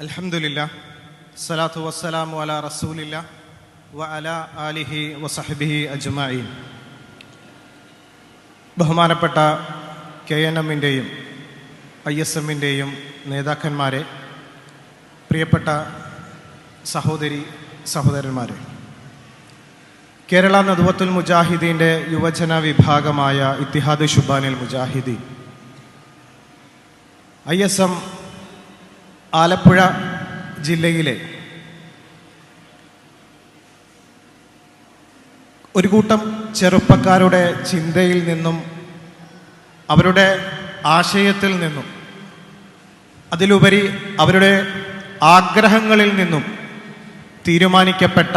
അൽഹംദുലില്ലാ സലാത്തു വസ്സലാമു അല റസൂലില്ല വ അല ആലിഹി വസഹബിഹി അജ്മഈൻ. ബഹുമാനപ്പെട്ട കെ എൻ എമ്മിന്റെയും ഐ എസ് എമ്മിന്റെയും നേതാക്കന്മാരെ പ്രിയപ്പെട്ട സഹോദരി സഹോദരന്മാരെ കേരള നദുവത്തുൽ മുജാഹിദീന്റെ യുവജന വിഭാഗമായ Ittihad ഷുബാനിൽ Mujahideen. I S M Alappuzha ജില്ലയിലെ ഒരു കൂട്ടം ചെറുപ്പക്കാരുടെ ചിന്തയിൽ നിന്നും അവരുടെ ആശയത്തിൽ നിന്നും അതിലുപരി അവരുടെ ആഗ്രഹങ്ങളിൽ നിന്നും തീരുമാനിക്കപ്പെട്ട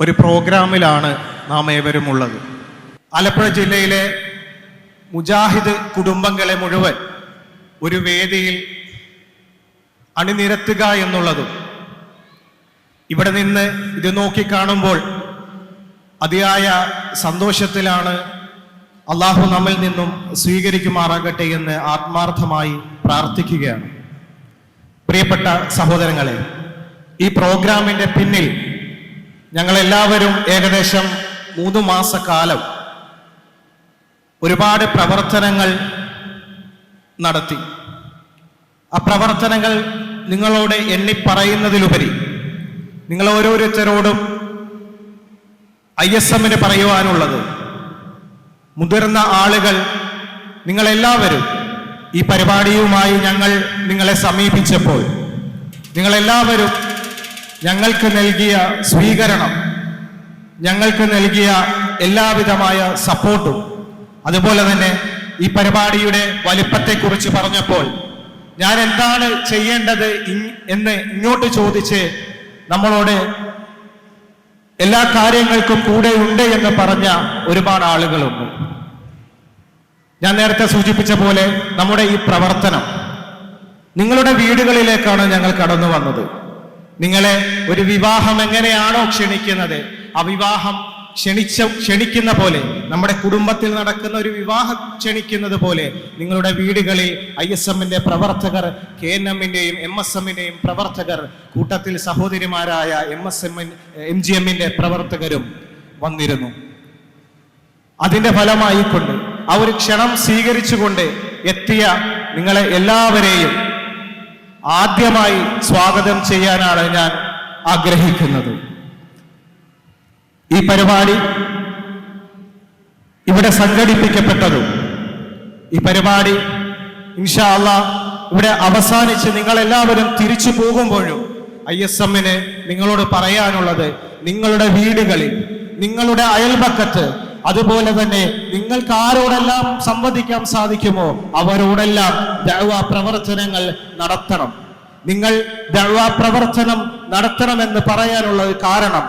ഒരു പ്രോഗ്രാമിലാണ് നാം ഏവരും ഉള്ളത് ആലപ്പുഴ ജില്ലയിലെ മുജാഹിദ് കുടുംബങ്ങളെ മുഴുവൻ ഒരു വേദിയിൽ അണിനിരത്തുക എന്നുള്ളതും. ഇവിടെ നിന്ന് ഇത് നോക്കിക്കാണുമ്പോൾ അതിയായ സന്തോഷത്തിലാണ് അള്ളാഹു നമ്മിൽ നിന്നും സ്വീകരിക്കുമാറാകട്ടെ എന്ന് ആത്മാർത്ഥമായി പ്രാർത്ഥിക്കുകയാണ്. പ്രിയപ്പെട്ട സഹോദരങ്ങളെ ഈ പ്രോഗ്രാമിന്റെ പിന്നിൽ ഞങ്ങളെല്ലാവരും ഏകദേശം മൂന്ന് മാസക്കാലം ഒരുപാട് പ്രവർത്തനങ്ങൾ നടത്തി. ആ പ്രവർത്തനങ്ങൾ നിങ്ങളോട് എണ്ണി എണ്ണിപ്പറയുന്നതിലുപരി നിങ്ങൾ ഓരോരുത്തരോടും ഐ എസ് എമ്മിന് പറയുവാനുള്ളത് മുതിർന്ന ആളുകൾ നിങ്ങളെല്ലാവരും ഈ പരിപാടിയുമായി ഞങ്ങൾ നിങ്ങളെ സമീപിച്ചപ്പോൾ നിങ്ങളെല്ലാവരും ഞങ്ങൾക്ക് നൽകിയ സ്വീകരണം ഞങ്ങൾക്ക് നൽകിയ എല്ലാവിധമായ സപ്പോർട്ടും അതുപോലെ തന്നെ ഈ പരിപാടിയുടെ വലിപ്പത്തെക്കുറിച്ച് പറഞ്ഞപ്പോൾ ഞാൻ എന്താണ് ചെയ്യേണ്ടത് എന്ന് ഇങ്ങോട്ട് ചോദിച്ച് നമ്മളോട് എല്ലാ കാര്യങ്ങൾക്കും കൂടെ ഉണ്ട് എന്ന് പറഞ്ഞ ഒരുപാട് ആളുകളുണ്ട്. ഞാൻ നേരത്തെ സൂചിപ്പിച്ച പോലെ നമ്മുടെ ഈ പ്രവർത്തനം നിങ്ങളുടെ വീടുകളിലേക്കാണ് ഞങ്ങൾ കടന്നു വന്നത്. നിങ്ങളെ ഒരു വിവാഹം എങ്ങനെയാണോ ക്ഷണിക്കുന്നത് ആ വിവാഹം ക്ഷണിച്ച ക്ഷണിക്കുന്ന പോലെ നമ്മുടെ കുടുംബത്തിൽ നടക്കുന്ന ഒരു വിവാഹം ക്ഷണിക്കുന്നത് പോലെ നിങ്ങളുടെ വീടുകളിൽ ഐ എസ് എമ്മിന്റെ പ്രവർത്തകർ കെ എൻ എമ്മിന്റെയും എം എസ് എമ്മിന്റെയും പ്രവർത്തകർ കൂട്ടത്തിൽ സഹോദരിമാരായ M S M M G എമ്മിന്റെ പ്രവർത്തകരും വന്നിരുന്നു. അതിന്റെ ഫലമായിക്കൊണ്ട് ആ ഒരു ക്ഷണം സ്വീകരിച്ചുകൊണ്ട് എത്തിയ നിങ്ങളെ എല്ലാവരെയും ആദ്യമായി സ്വാഗതം ചെയ്യാനാണ് ഞാൻ ആഗ്രഹിക്കുന്നത്. ഈ പരിപാടി ഇവിടെ സംഘടിപ്പിക്കപ്പെട്ടതും. ഈ പരിപാടി ഇൻഷാ അള്ളാ ഇവിടെ അവസാനിച്ച് നിങ്ങൾ എല്ലാവരും തിരിച്ചു പോകുമ്പോഴും ഐ എസ് എമ്മിന് നിങ്ങളോട് പറയാനുള്ളത് നിങ്ങളുടെ വീടുകളിൽ നിങ്ങളുടെ അയൽപക്കത്ത് അതുപോലെ തന്നെ നിങ്ങൾക്ക് ആരോടെല്ലാം സംവദിക്കാൻ സാധിക്കുമോ അവരോടെല്ലാം ദൈവ പ്രവർത്തനങ്ങൾ നടത്തണം. നിങ്ങൾ ദൈവ പ്രവർത്തനം നടത്തണമെന്ന് പറയാനുള്ള കാരണം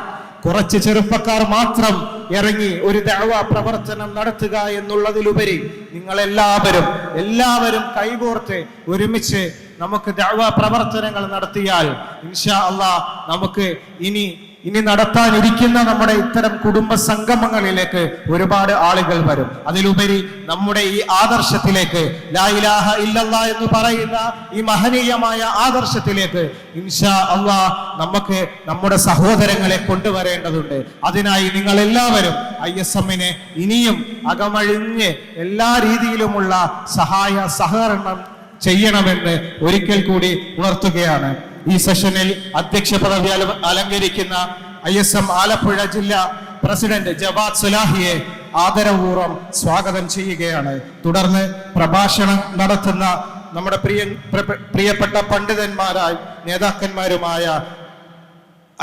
കുറച്ച് ചെറുപ്പക്കാർ മാത്രം ഇറങ്ങി ഒരു ദഴവ പ്രവർത്തനം നടത്തുക എന്നുള്ളതിലുപരി നിങ്ങൾ എല്ലാവരും എല്ലാവരും കൈകോർത്ത് ഒരുമിച്ച് നമുക്ക് ദഴവ പ്രവർത്തനങ്ങൾ നടത്തിയാൽ ഇൻഷാ അള്ളാ നമുക്ക് ഇനി ഇനി നടത്താനിരിക്കുന്ന നമ്മുടെ ഇത്തരം കുടുംബ സംഗമങ്ങളിലേക്ക് ഒരുപാട് ആളുകൾ വരും. അതിലുപരി നമ്മുടെ ഈ ആദർശത്തിലേക്ക് ലായിലാഹ ഇല്ലല്ല എന്ന് പറയുന്ന ഈ മഹനീയമായ ആദർശത്തിലേക്ക് ഇൻഷാ അള്ളാ നമുക്ക് നമ്മുടെ സഹോദരങ്ങളെ കൊണ്ടുവരേണ്ടതുണ്ട്. അതിനായി നിങ്ങൾ എല്ലാവരും ഐ എസ് എമ്മിനെ ഇനിയും അകമഴിഞ്ഞ് എല്ലാ രീതിയിലുമുള്ള സഹായ സഹകരണം ചെയ്യണമെന്ന് ഒരിക്കൽ കൂടി ഉണർത്തുകയാണ്. ഈ സെഷനിൽ അധ്യക്ഷ പദവി അല- അലങ്കരിക്കുന്ന ഐ എസ് എം ആലപ്പുഴ ജില്ലാ പ്രസിഡന്റ് ജവാദ് സുലാഹിയെ ആദരപൂർവം സ്വാഗതം ചെയ്യുകയാണ്. തുടർന്ന് പ്രഭാഷണം നടത്തുന്ന നമ്മുടെ പ്രിയ- പ്രിയപ്പെട്ട പണ്ഡിതന്മാരായ നേതാക്കന്മാരുമായ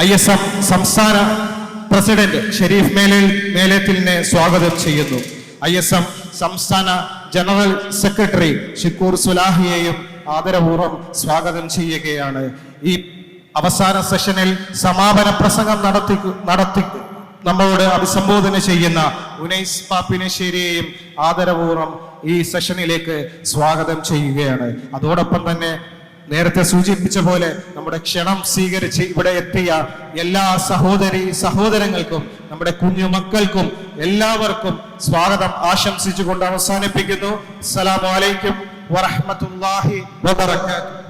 ഐ എസ് എം സംസ്ഥാന പ്രസിഡന്റ് ഷെരീഫ് മേലിൽ മേലത്തിലിനെ സ്വാഗതം ചെയ്യുന്നു. ഐ എസ് എം സംസ്ഥാന ജനറൽ സെക്രട്ടറി ഷിക്കൂർ സുലാഹിയെയും ആദരപൂർവം സ്വാഗതം ചെയ്യുകയാണ്. ഈ അവസാന സെഷനിൽ സമാപന പ്രസംഗം നടത്തി നടത്തി നമ്മളോട് അഭിസംബോധന ചെയ്യുന്ന ഉനൈസ് പാപ്പിനശ്ശേരിയെയും ആദരപൂർവം ഈ സെഷനിലേക്ക് സ്വാഗതം ചെയ്യുകയാണ്. അതോടൊപ്പം തന്നെ നേരത്തെ സൂചിപ്പിച്ച പോലെ നമ്മുടെ ക്ഷണം സ്വീകരിച്ച് ഇവിടെ എത്തിയ എല്ലാ സഹോദരി സഹോദരങ്ങൾക്കും നമ്മുടെ കുഞ്ഞു മക്കൾക്കും എല്ലാവർക്കും സ്വാഗതം ആശംസിച്ചുകൊണ്ട് അവസാനിപ്പിക്കുന്നു. അസലാം അലൈക്കും വറഹ്മത്തുള്ളാഹി വബറകാതുഹു.